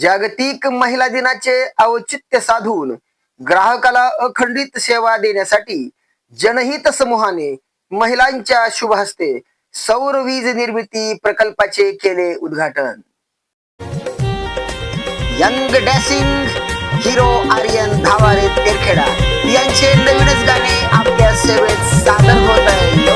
जागतिक महिला दिनाचे औचित्य साधून ग्राहकाला अखंडित सेवा देण्यासाठी जनहित समूहाने महिलांच्या शुभ हस्ते सौर वीज निर्मिती प्रकल्पाचे केले उद्घाटन. Young dashing hero Aryan Dhaware Terkheda. यांचे नवीनच गाणे आपल्या सेवेत सादर होत आहे.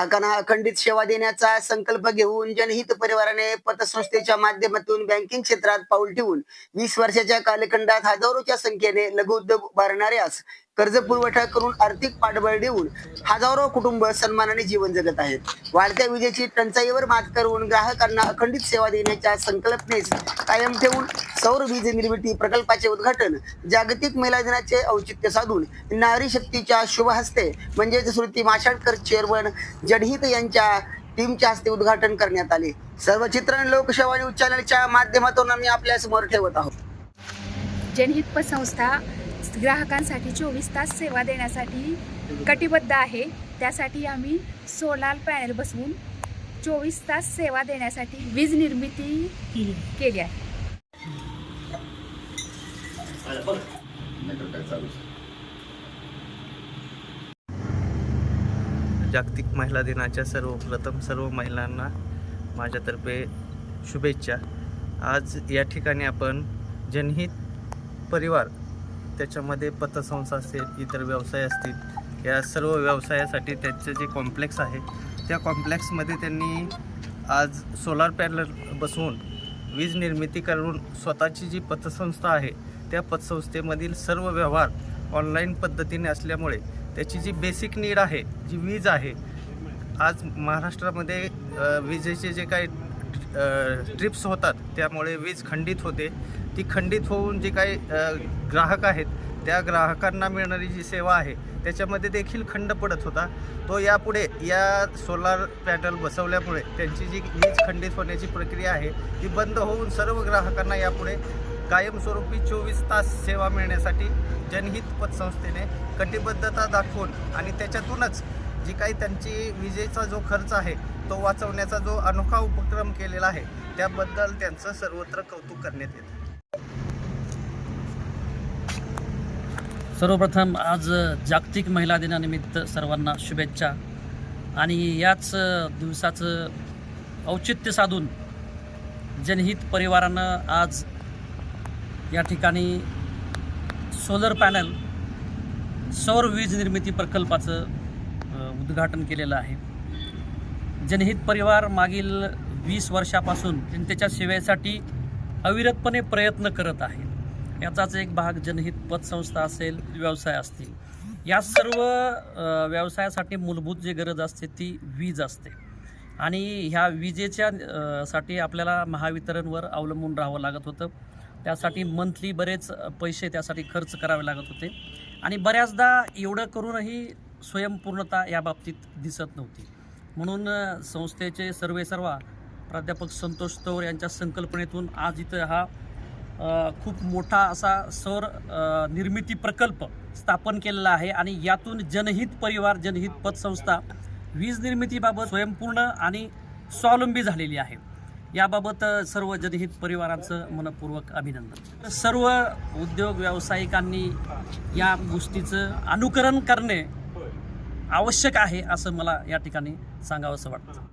ग्राहकांना अखंडित सेवा देण्याचा संकल्प घेऊन जनहित परिवाराने पतसंस्थेच्या माध्यमातून बँकिंग क्षेत्रात पाऊल ठेवून वीस वर्षाच्या कालखंडात हजारोच्या संख्येने लघु उद्योग उभारणाऱ्यास कर्ज पुरवठा करून आर्थिक पाठबळ देऊन हजारो कुटुंब सन्मानाने जीवन जगत आहेत. वाढत्या विजेची टंचाईवर मात करून ग्राहकांना अखंडित सेवा देण्याच्या संकल्पनेस कायम ठेवून सौर वीज निर्मिती प्रकल्पाचे उद्घाटन जागतिक महिला दिनाचे औचित्य साधून नारी शक्तीच्या शुभ हस्ते म्हणजेच श्रुती माशाडकर चेअरमन जनहित यांच्या टीमच्या हस्ते उद्घाटन करण्यात आले. सर्व चित्रण लोकसेवा न्यूज चॅनलच्या माध्यमातून आम्ही आपल्यासमोर ठेवत आहोत. जनहित संस्था ग्राहकांसाठी चोवीस तास सेवा देण्यासाठी कटिबद्ध आहे. त्यासाठी आम्ही सोलार पॅनल बसवून चोवीस तास सेवा देण्यासाठी वीज निर्मिती केली. आहे. जागतिक महिला दिनाच्या सर्वप्रथम सर्व महिलांना माझ्यातर्फे शुभेच्छा. आज या ठिकाणी आपण जनहित परिवार त्याच्यामध्ये पतसंस्था असतील इतर व्यवसाय असतील या सर्व व्यवसायासाठी त्यांचं जे कॉम्प्लेक्स आहे त्या कॉम्प्लेक्समध्ये त्यांनी आज सोलार पॅनल बसवून वीज निर्मिती करून स्वतःची जी पतसंस्था आहे त्या पतसंस्थेमधील सर्व व्यवहार ऑनलाईन पद्धतीने असल्यामुळे त्याची जी बेसिक नीड आहे जी वीज आहे आज महाराष्ट्रामध्ये विजेचे जे काही ट्रिप्स होतात त्यामुळे वीज खंडित होते. ती खंडित होऊन जी काही ग्राहक आहेत त्या ग्राहकांना मिळणारी जी सेवा आहे त्याच्यामध्ये देखील खंड पडत होता. तो यापुढे या सोलार पॅनल बसवल्यामुळे त्यांची जी वीज खंडित होण्याची प्रक्रिया आहे ती बंद होऊन सर्व ग्राहकांना यापुढे कायमस्वरूपी चोवीस तास सेवा मिळण्यासाठी जनहित पतसंस्थेने कटिबद्धता दाखवून आणि त्याच्यातूनच जी काही त्यांची विजेचा जो खर्च आहे तो वाचवण्याचा जो अनोखा उपक्रम केलेला आहे त्याबद्दल त्यांचं सर्वत्र कौतुक करण्यात येतं. सर्वप्रथम आज जागतिक महिला दिनानिमित्त सर्वांना शुभेच्छा. आणि याच दिवसाचं औचित्य साधून जनहित परिवारानं आज या ठिकाणी सोलर पॅनल सौर वीज निर्मिती प्रकल्पाचं उद्घाटन केलेलं आहे. जनहित परिवार मागील वीस वर्षापासून जनतेच्या सेवेसाठी अविरतपणे प्रयत्न करत आहे. याचाच एक भाग जनहित पतसंस्था असेल व्यवसाय असतील. या सर्व व्यवसायासाठी मूलभूत जी गरज असते ती वीज असते. आणि ह्या विजेच्या साठी आपल्याला महावितरणवर अवलंबून राहावं लागत होतं. त्यासाठी मंथली बरेच पैसे त्यासाठी खर्च करावे लागत होते. आणि बऱ्याचदा एवढं करूनही स्वयंपूर्णता या बाबतीत दिसत नव्हती. म्हणून संस्थेचे सर्वे सर्वा प्राध्यापक संतोष तोर यांच्या संकल्पनेतून आज इथं हा खूप मोठा असा सौर निर्मिती प्रकल्प स्थापन केलेला आहे आणि यातून जनहित परिवार जनहित पतसंस्था वीज निर्मितीबाबत स्वयंपूर्ण आणि स्वावलंबी झालेली आहे. याबाबत सर्व जनहित परिवारांचं मनपूर्वक अभिनंदन. सर्व उद्योग व्यावसायिकांनी या गोष्टीचं अनुकरण करणे आवश्यक आहे असं मला या ठिकाणी सांगावंसं वाटतं.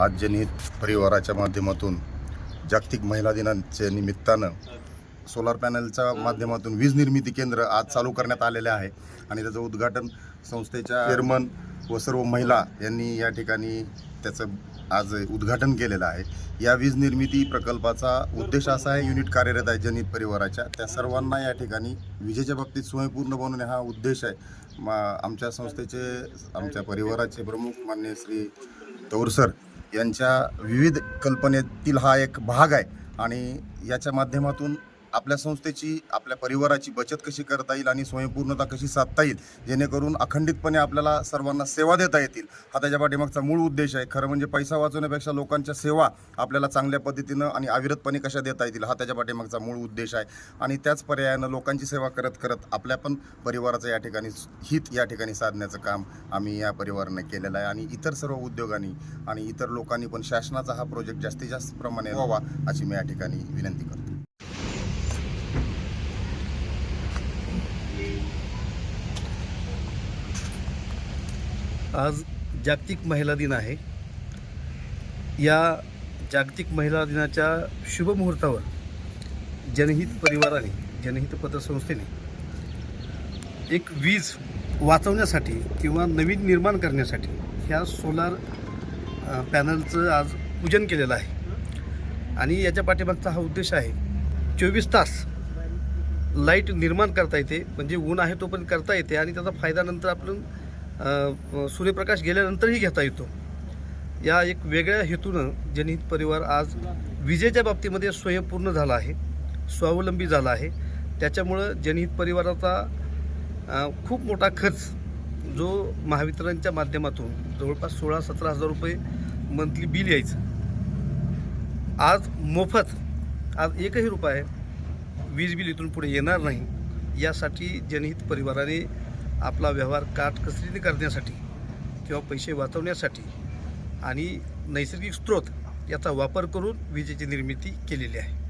आज जनहित परिवाराच्या माध्यमातून जागतिक महिला दिनाच्या निमित्तानं सोलार पॅनलच्या माध्यमातून वीज निर्मिती केंद्र आज चालू करण्यात आलेले आहे. आणि त्याचं उद्घाटन संस्थेच्या चेअरमन व सर्व महिला यांनी या ठिकाणी त्याचं आज उद्घाटन केलेलं आहे. या वीज निर्मिती प्रकल्पाचा उद्देश असा आहे युनिट कार्यरत आहे जनित परिवाराच्या. त्या सर्वांना या ठिकाणी विजेच्या बाबतीत स्वयंपूर्ण बनवणे हा उद्देश आहे. मा आमच्या संस्थेचे आमच्या परिवाराचे प्रमुख मान्य श्री तौरसर यांच्या विविध कल्पनेतील हा एक भाग आहे. आणि याच्या माध्यमातून आपल्या संस्थेची आपल्या परिवाराची बचत कशी करता येईल आणि स्वयंपूर्णता कशी साधता येईल जेणेकरून अखंडितपणे आपल्याला सर्वांना सेवा देता येतील हा त्याच्या पाठीमागचा मूळ उद्देश आहे. खरं म्हणजे पैसा वाचवण्यापेक्षा लोकांच्या सेवा आपल्याला चांगल्या पद्धतीनं आणि अविरतपणे कशा देता येतील हा त्याच्या पाठीमागचा मूळ उद्देश आहे. आणि त्याच पर्यायानं लोकांची सेवा करत करत आपल्या पण परिवाराचं या ठिकाणी हित या ठिकाणी साधण्याचं काम आम्ही या परिवारानं केलेलं आहे. आणि इतर सर्व उद्योगांनी आणि इतर लोकांनी पण शासनाचा हा प्रोजेक्ट जास्तीत जास्त प्रमाणे व्हावा अशी मी या ठिकाणी विनंती करतो. आज जागतिक महिला दिन आहे. या जागतिक महिला दिनाच्या शुभमुहूर्तावर जनहित परिवाराने जनहित पतसंस्थेने एक वीज वाचवण्यासाठी किंवा नवीन निर्माण करण्यासाठी ह्या सोलार पॅनलचं आज पूजन केलेलं आहे. आणि याच्या पाठीमागचा हा उद्देश आहे चोवीस तास लाइट निर्माण करता येते. म्हणजे ऊन आहे तोपर्यंत करता येते आणि त्याचा फायदा नंतर आपण सूर्यप्रकाश गेल्यानंतरही घेता येतो. या एक वेगळ्या हेतूनं जनहित परिवार आज विजेच्या बाबतीमध्ये स्वयंपूर्ण झाला आहे स्वावलंबी झाला आहे. त्याच्यामुळं जनहित परिवाराचा खूप मोठा खर्च जो महावितरणच्या माध्यमातून जवळपास सोळा सतरा हजार रुपये मंथली बिल यायचं. आज मोफत आज एकही रुपये वीज बिल इथून पुढे येणार नाही. यासाठी जनहित परिवाराने आपला व्यवहार काटकसरीने करण्यासाठी किंवा पैसे वाचवण्यासाठी आणि नैसर्गिक स्रोत याचा वापर करून विजेची निर्मिती केलेली आहे.